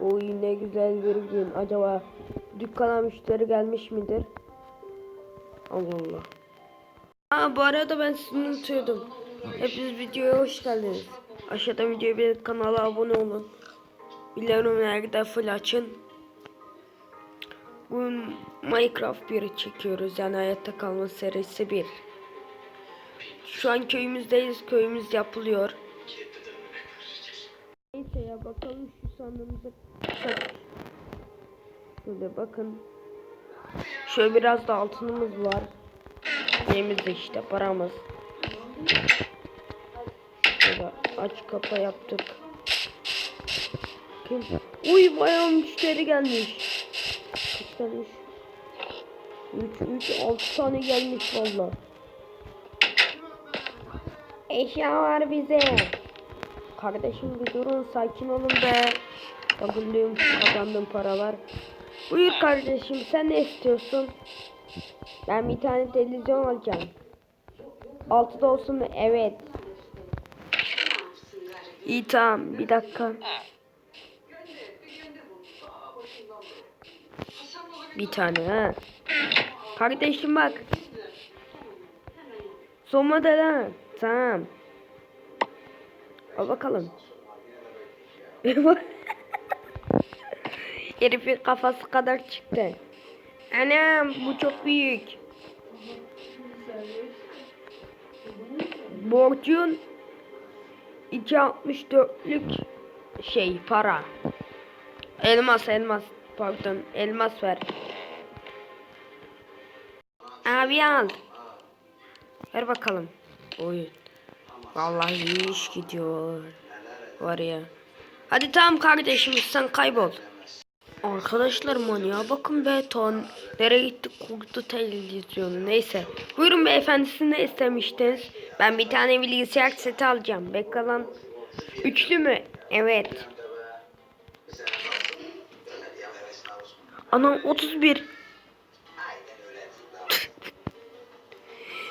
Oy ne güzel bir gün. Acaba dükkana müşteri gelmiş midir? Allah Allah. Aa bu arada ben sizi unutuyordum. Hepiniz videoya hoş geldiniz. Aşağıda videoya bir kanala abone olun. Biliyorum nerede full açın. Bugün Minecraft 1'i çekiyoruz. Yani hayatta kalma serisi 1. Şu an köyümüzdeyiz. Köyümüz yapılıyor. Sandığımıza. Şöyle bakın. Şöyle biraz da altınımız var. De işte paramız. Şöyle aç kapa yaptık. Kim? Uy bayağı müşteri gelmiş. Kaç gelmiş? 3 3 6 tane gelmiş valla. Eşya var bize. Kardeşim bir durun sakin olun be. Bakın kazandığım paralar. Buyur kardeşim sen ne istiyorsun? Ben bir tane televizyon alacağım. Altıda olsun mu? Evet. İyi tamam bir dakika. Bir tane ha. Kardeşim bak. Soma da lan. Tamam. Al bakalım. Herifin kafası kadar çıktı. Anam bu çok büyük. Borcun 2.64'lük şey para. Elmas elmas pardon elmas ver. Abi al. Ver bakalım. Oy. Vallahi iş gidiyor. Var ya. Hadi tamam kardeşim sen kaybol. Arkadaşlar manyağa bakın be ton. Nereye gitti kurdu televizyonu neyse. Buyurun beyefendi siz ne istemiştiniz? Ben bir tane bilgisayar seti alacağım. Bekle lan. Üçlü mü? Evet. Anam 31.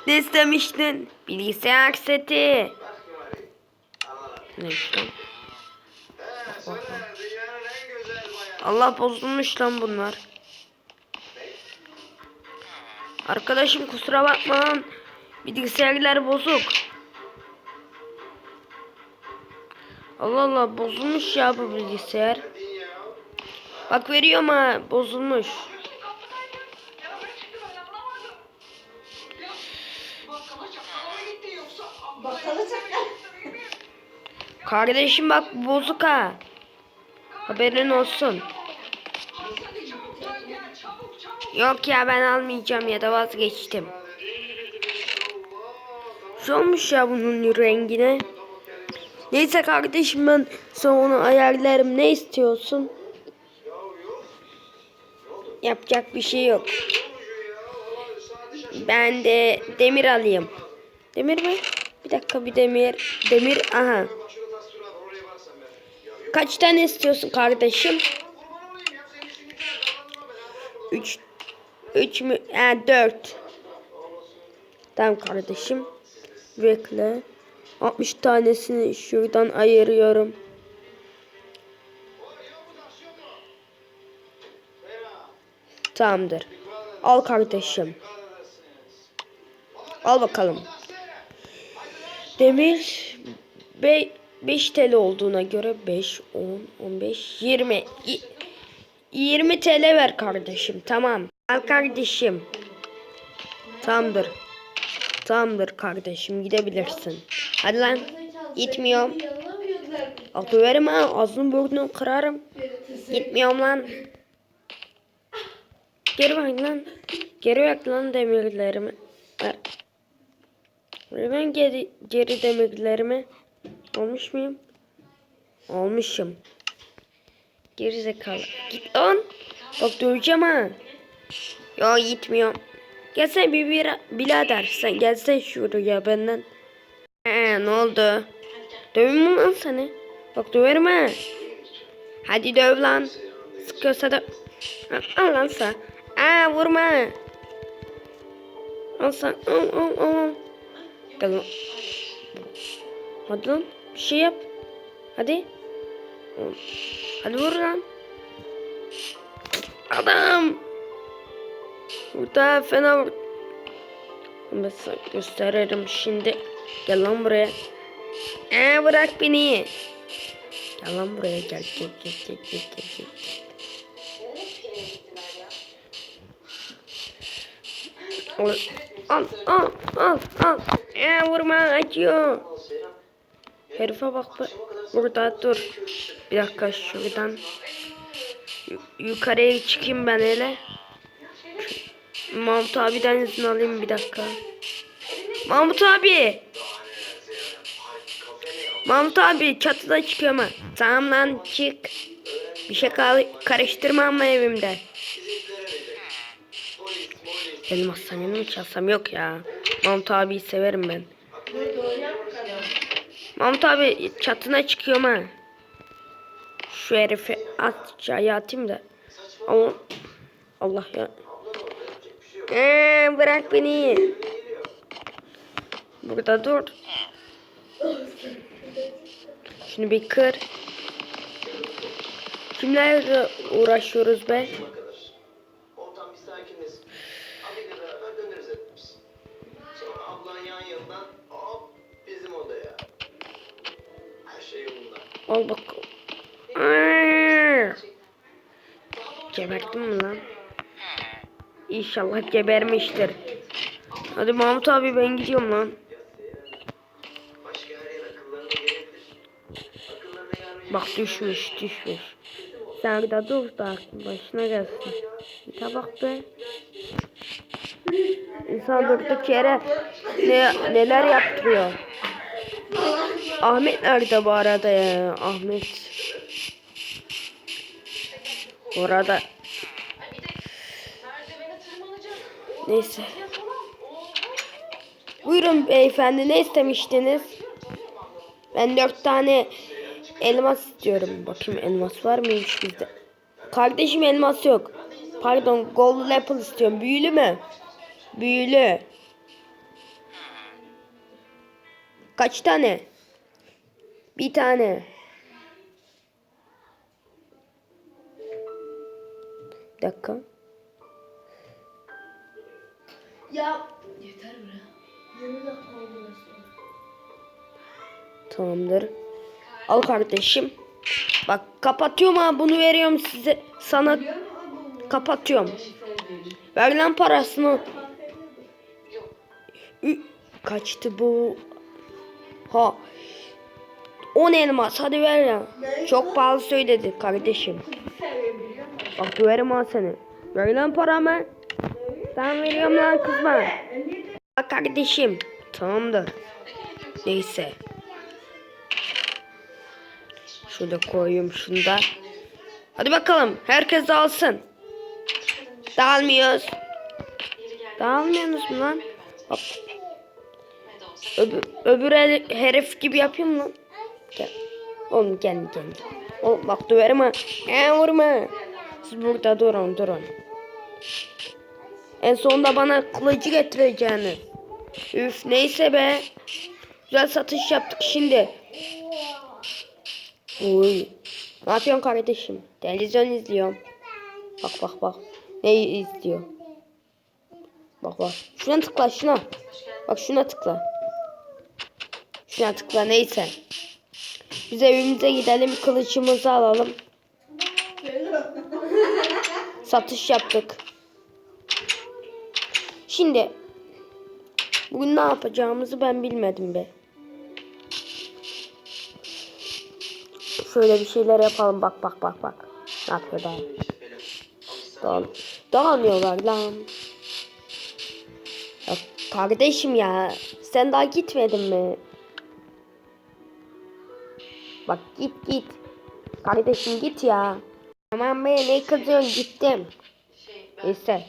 ne istemiştin? Bilgisayar seti. Ne işte? Allah bozulmuş lan bunlar. Arkadaşım kusura bakma lan. Bilgisayarlar bozuk. Allah Allah bozulmuş ya bu bilgisayar. Bak veriyorum ha bozulmuş. Kardeşim bak bozuk ha. Haberin olsun. Yok ya ben almayacağım ya da vazgeçtim. Şu olmuş ya bunun rengine. Neyse kardeşim ben sonra ayarlarım ne istiyorsun? Yapacak bir şey yok. Ben de demir alayım. Demir mi? Bir dakika bir demir. Demir aha. Kaç tane istiyorsun kardeşim? 3 3 mü? Ha 4. Tamam kardeşim. Bekle. 60 tanesini şuradan ayırıyorum. Tamamdır. Al kardeşim. Al bakalım. Demir 5 TL olduğuna göre 5, 10, 15, 20. Y- 20 TL ver kardeşim. Tamam. Al kardeşim. Tamamdır. Tamamdır kardeşim. Gidebilirsin. Hadi lan. Gitmiyorum. Altı verim ha. Ağzını burnunu kırarım. Gitmiyorum lan. Geri bak lan. Geri bak lan demirlerimi. Ver. Ver ben geri, geri demirlerimi. Olmuş muyum? Olmuşum. Geri zekalı. Git lan. Bak döveceğim ha. Yo gitmiyorum. Gelsene bir, bir birader sen gelsen şuraya benden. Ee, ne oldu? Döveyim mi lan seni? Bak döverim ha. Hadi döv lan. Sıkıyorsa da. Al, al lan sen. Aa vurma. Al sen. Al al al. Gel lan. Hadi lan. Şey yap. Hadi. Hadi vur lan. Adam. Burada fena vur. Sana gösteririm şimdi. Gel lan buraya. Ee, bırak beni. Gel lan buraya gel gel gel gel gel gel. gel. Al al al. al. Ee, vurma acıyor. Herife bak. Burada dur. Bir dakika şuradan. Yu- yukarıya çıkayım ben hele. Mahmut abiden izin alayım bir dakika. Mahmut abi. Mahmut abi çatıda çıkıyor mu? Tamam lan çık. Bir şey karıştırma ama evimde. Elmas sanını mı çalsam yok ya. Mahmut abiyi severim ben. Mahmut abi çatına çıkıyorum ha. Şu herifi aşağıya atayım da. Ama Allah ya. Ee, bırak beni. Burada dur. Şunu bir kır. Kimlerle uğraşıyoruz be? Gebertin mi lan? İnşallah gebermiştir. Hadi Mahmut abi ben gidiyorum lan. Bak düşmüş düşmüş. Sen de dur da başına gelsin. Bir tabak be. İnsan durduk yere ne, neler yaptırıyor. Ahmet nerede bu arada ya? Ahmet. Bu arada neyse. Buyurun beyefendi ne istemiştiniz? Ben dört tane elmas istiyorum. Bakayım elmas var mıymış bizde? Kardeşim elmas yok. Pardon gold apple istiyorum. Büyülü mü? Büyülü. Kaç tane? Bir tane. Bir dakika. Ya yeter bre. 20 dakika oldu. Tamamdır. Al kardeşim. Bak kapatıyorum ha bunu veriyorum size sana kapatıyorum. Ver lan parasını. Ü- Kaçtı bu? Ha. 10 elmas hadi ver ya. Çok pahalı söyledi kardeşim. Bak döverim ha seni. Ver lan paramı. Ben veriyorum lan kızma. Bak kardeşim. Tamamdır. Neyse. Şöyle koyayım şunu da. Hadi bakalım. Herkes dağılsın. Dağılmıyoruz. Dağılmıyorsunuz mu lan? Hop. Öbür, öbür el- herif gibi yapayım lan. Gel. Oğlum gel gel. Oğlum bak döverim ha. E vurma. Siz burada durun durun. En sonunda bana kılıcı getireceğini. Üf neyse be. Güzel satış yaptık şimdi. Oy. Ne yapıyorsun kardeşim? Televizyon izliyorum. Bak bak bak. Ne izliyor? Bak bak. Şuna tıkla şuna. Bak şuna tıkla. Şuna tıkla neyse. Biz evimize gidelim kılıcımızı alalım. Satış yaptık. Şimdi bugün ne yapacağımızı ben bilmedim be. Şöyle bir şeyler yapalım bak bak bak bak. Ne yapıyor daha? Dağıl dağılmıyorlar lan. Ya kardeşim ya sen daha gitmedin mi? Bak git git. Kardeşim git ya. Aman be ne kızıyorsun gittim. Neyse.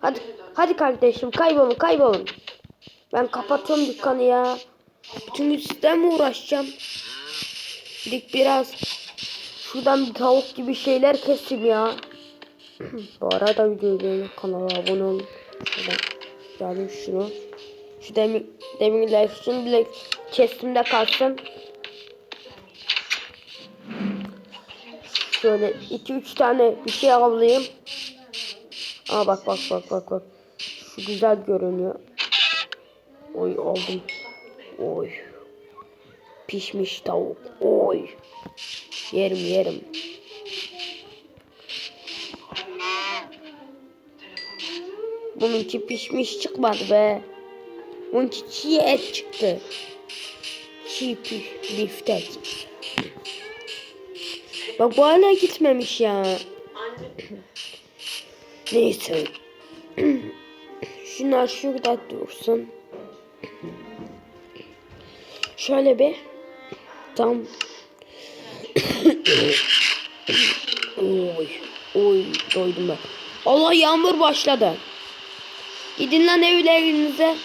Hadi hadi kardeşim kaybolun kaybolun. Ben kapatıyorum dükkanı ya. Bütün gün sizle mi uğraşacağım? Dik biraz şuradan bir tavuk gibi şeyler keseyim ya. Bu arada videoyu beğenip kanala abone olun. Şuradan geldim şunu. Şu demir, demirler şunu bile kestimde kalsın. Şöyle 2-3 tane bir şey avlayayım. Aa bak bak bak bak bak. Şu güzel görünüyor. Oy aldım. Oy. Pişmiş tavuk. Oy. Yerim yerim. Bununki pişmiş çıkmadı be. Bununki çiğ et çıktı. Çiğ piş, biftek. Bak bu hala gitmemiş ya. Neyse. Şunlar şurada dursun. Şöyle bir tam oy oy doydum ben. Allah yağmur başladı. Gidin lan evlerinize.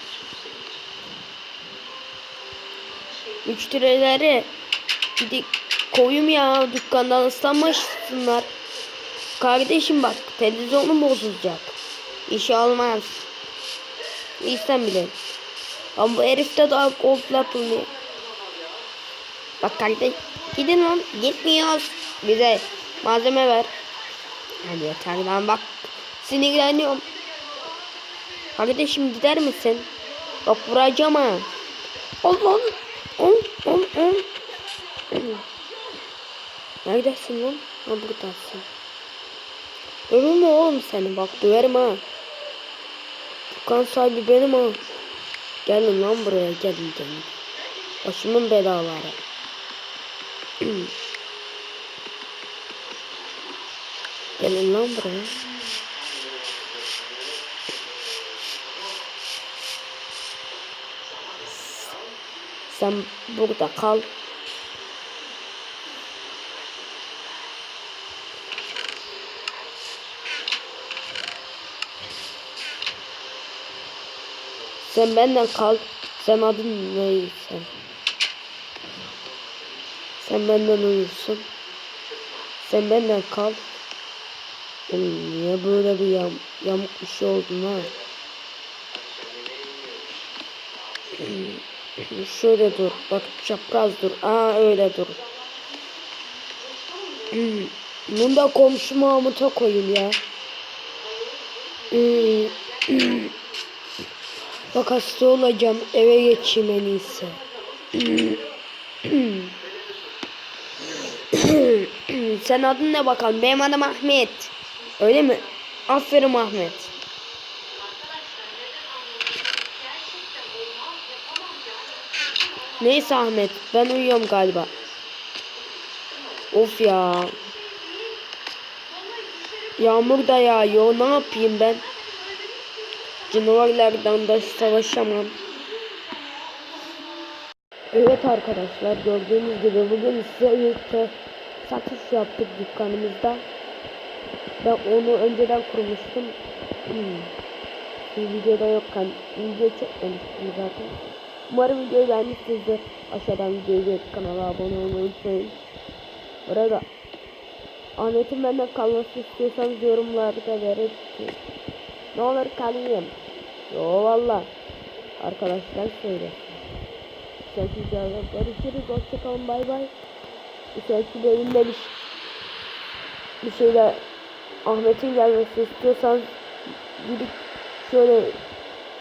Müşterileri gidip koyum ya dükkandan ıslanmışsınlar. Kardeşim bak televizyonum bozulacak. İş olmaz. İyisen bile. Ama bu herifte daha gold yapılmıyor. Bak kardeş gidin lan gitmiyoruz. Bize malzeme ver. Hadi yeter lan bak sinirleniyorum. Kardeşim gider misin? Bak vuracağım ha. Allah'ım. On, on, on. Neredesin lan? Ha buradasın. Mü oğlum seni? Bak döverim ha. Dükkan sahibi benim ha. Gelin lan buraya gelin gelin. Başımın belaları. gelin lan buraya. Sen burada kal. Sen benden kal. Sen adın neyse. Sen benden uyursun. Sen benden kal. Oğlum niye böyle bir yam yamuk bir şey oldun ha? Şöyle dur. Bak çapraz dur. Aa öyle dur. Bunu da komşu Mahmut'a koyayım ya. Bak hasta olacağım. Eve geçeyim en iyisi. Sen adın ne bakalım? Benim adım Ahmet. Öyle mi? Aferin Ahmet. Neyse Ahmet. Ben uyuyorum galiba. Of ya. Yağmur da yağıyor. Ne yapayım ben? Canavarlardan da savaşamam. Evet arkadaşlar gördüğünüz gibi bugün size birlikte satış yaptık dükkanımızda. Ben onu önceden kurmuştum. Hmm. Videoda yokken video çekmemiştim zaten. Umarım videoyu beğenmişsinizdir. Aşağıdan videoyu beğenip kanala abone olmayı unutmayın. Burada Ahmet'in benden kalması istiyorsanız yorumlarda verin. Ne olur kalayım. Yo valla. Arkadaşlar söylesin. Sevgili canlar görüşürüz. Hoşçakalın bay bay. Bir sonraki bölümde bir, bir şeyler Ahmet'in gelmesi istiyorsanız gidip şöyle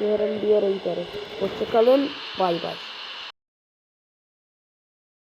yarın bir yere gideriz. Hoşçakalın. Bay bay.